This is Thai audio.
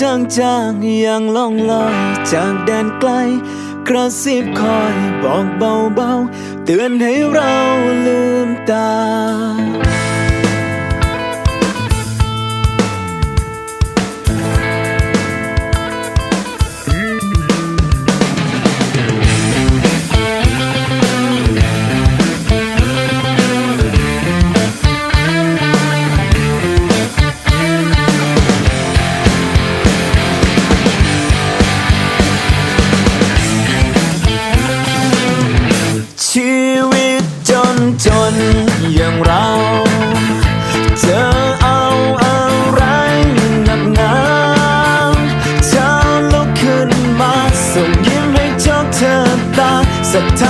จางๆอย่างล่องลอยจากแดนไกล กระซิบคอยบอกเบาๆ เตือนให้เราลืมตา จนอย่างเราเธอเอาอะไรนักหนาเช้าลุกขึ้นมาส่งยิ้มให้จอกเธอตาศรัทธา